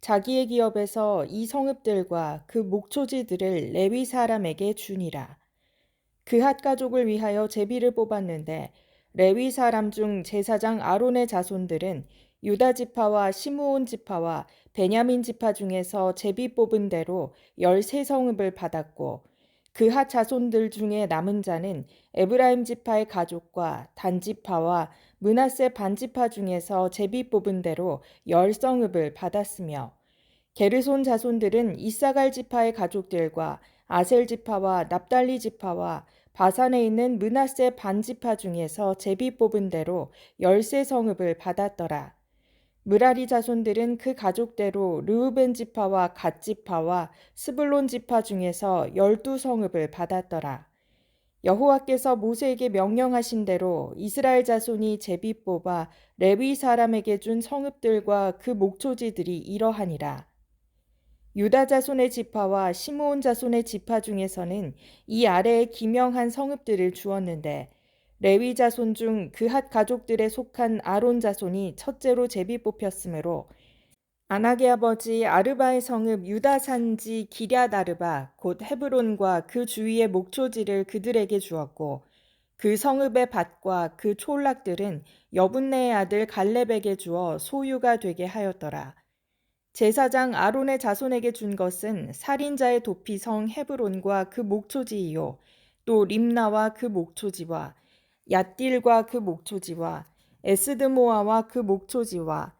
자기의 기업에서 이 성읍들과 그 목초지들을 레위 사람에게 주니라. 그핫 가족을 위하여 제비를 뽑았는데 레위 사람 중 제사장 아론의 자손들은 유다 지파와 시므온 지파와 베냐민 지파 중에서 제비 뽑은 대로 열세 성읍을 받았고 그핫 자손들 중에 남은 자는 에브라임 지파의 가족과 단지파와 문하세 반지파 중에서 제비 뽑은 대로 열 성읍을 받았으며 게르손 자손들은 이사갈 지파의 가족들과 아셀 지파와 납달리 지파와 바산에 있는 문하세 반지파 중에서 제비 뽑은 대로 열세 성읍을 받았더라. 무라리 자손들은 그 가족대로 르우벤 지파와 갓 지파와 스불론 지파 중에서 열두 성읍을 받았더라. 여호와께서 모세에게 명령하신 대로 이스라엘 자손이 제비 뽑아 레위 사람에게 준 성읍들과 그 목초지들이 이러하니라. 유다 자손의 지파와 시므온 자손의 지파 중에서는 이 아래에 기명한 성읍들을 주었는데 레위 자손 중 그핫 가족들에 속한 아론 자손이 첫째로 제비 뽑혔으므로 아낙의 아버지 아르바의 성읍 유다 산지 기랴 다르바 곧 헤브론과 그 주위의 목초지를 그들에게 주었고 그 성읍의 밭과 그 촌락들은 여분네의 아들 갈렙에게 주어 소유가 되게 하였더라. 제사장 아론의 자손에게 준 것은 살인자의 도피성 헤브론과 그 목초지이요 또 림나와 그 목초지와 얏딜과 그 목초지와 에스드모아와 그 목초지와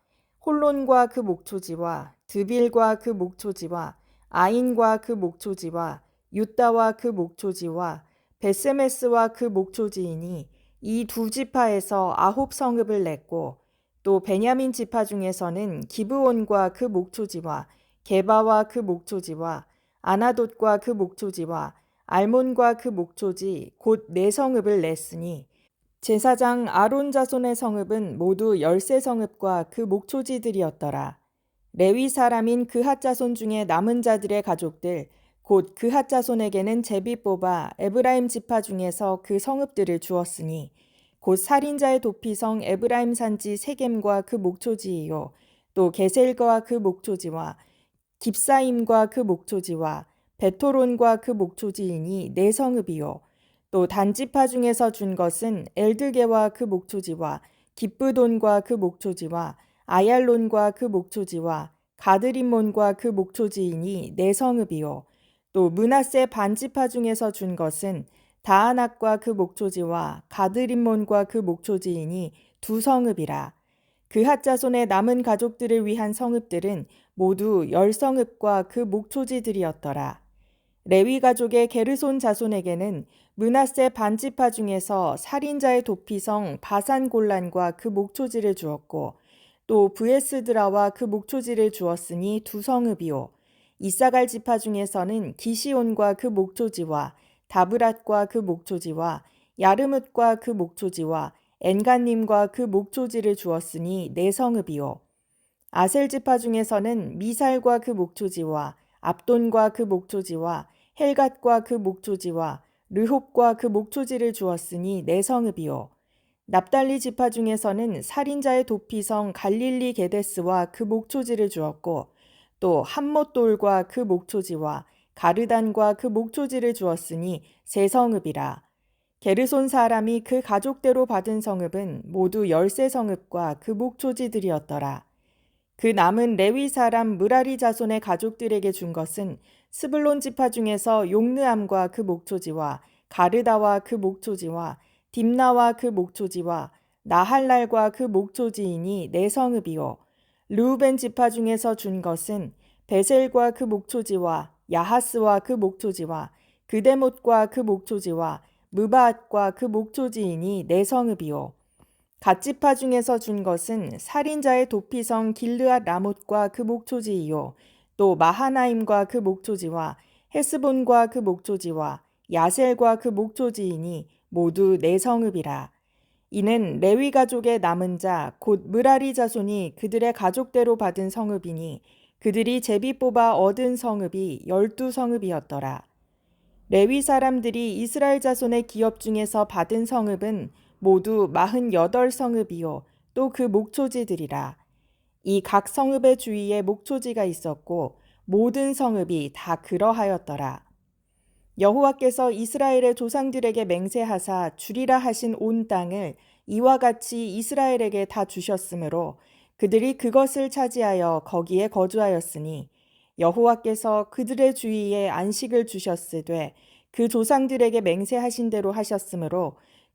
홀론과 그 목초지와 드빌과 그 목초지와 아인과 그 목초지와 유다와 그 목초지와 베세메스와 그 목초지이니 이 두 지파에서 아홉 성읍을 냈고 또 베냐민 지파 중에서는 기브온과 그 목초지와 게바와 그 목초지와 아나돗과 그 목초지와 알몬과 그 목초지 곧 네 성읍을 냈으니 제사장 아론 자손의 성읍은 모두 열세 성읍과 그 목초지들이었더라. 레위 사람인 그핫 자손 중에 남은 자들의 가족들 곧 그핫 자손에게는 제비 뽑아 에브라임 지파 중에서 그 성읍들을 주었으니 곧 살인자의 도피성 에브라임 산지 세겜과 그 목초지이요 또 게셀과 그 목초지와 깁사임과 그 목초지와 베토론과 그 목초지이니 네 성읍이요 또 단지파 중에서 준 것은 엘드게와 그 목초지와 기브돈과 그 목초지와 아얄론과 그 목초지와 가드림몬과 그 목초지이니 네 성읍이요 또 문하세 반지파 중에서 준 것은 다아낙과 그 목초지와 가드림몬과 그 목초지이니 두 성읍이라. 그 핫자손의 남은 가족들을 위한 성읍들은 모두 열 성읍과 그 목초지들이었더라. 레위 가족의 게르손 자손에게는 문하세 반지파 중에서 살인자의 도피성 바산 골란과 그 목초지를 주었고 또 브에스드라와 그 목초지를 주었으니 두 성읍이요 이사갈 지파 중에서는 기시온과 그 목초지와 다브랏과 그 목초지와 야르뭇과 그 목초지와 엔간님과 그 목초지를 주었으니 네 성읍이요. 아셀 지파 중에서는 미살과 그 목초지와 압돈과 그 목초지와 헬갓과 그 목초지와 르홉과 그 목초지를 주었으니 네 성읍이요. 납달리 지파 중에서는 살인자의 도피성 갈릴리 게데스와 그 목초지를 주었고 또 함못돌과 그 목초지와 가르단과 그 목초지를 주었으니 세 성읍이라. 게르손 사람이 그 가족대로 받은 성읍은 모두 열세 성읍과 그 목초지들이었더라. 그 남은 레위 사람 무라리 자손의 가족들에게 준 것은 스불론 지파 중에서 용느암과 그 목초지와 가르다와 그 목초지와 딥나와 그 목초지와 나할랄과 그 목초지이니 네 성읍이요. 르우벤 지파 중에서 준 것은 베셀과 그 목초지와 야하스와 그 목초지와 그데못과 그 목초지와 무바앗과 그 목초지이니 네 성읍이요. 갓지파 중에서 준 것은 살인자의 도피성 길르앗 라못과 그 목초지이요. 또 마하나임과 그 목초지와 헤스본과 그 목초지와 야셀과 그 목초지이니 모두 네 성읍이라. 이는 레위 가족의 남은 자 곧 무라리 자손이 그들의 가족대로 받은 성읍이니 그들이 제비 뽑아 얻은 성읍이 열두 성읍이었더라. 레위 사람들이 이스라엘 자손의 기업 중에서 받은 성읍은 모두 마흔여덟 성읍이요 또 그 목초지들이라. 이 각 성읍의 주위에 목초지가 있었고 모든 성읍이 다 그러하였더라. 여호와께서 이스라엘의 조상들에게 맹세하사 주리라 하신 온 땅을 이와 같이 이스라엘에게 다 주셨으므로 그들이 그것을 차지하여 거기에 거주하였으니 여호와께서 그들의 주위에 안식을 주셨으되 그 조상들에게 맹세하신 대로 하셨으므로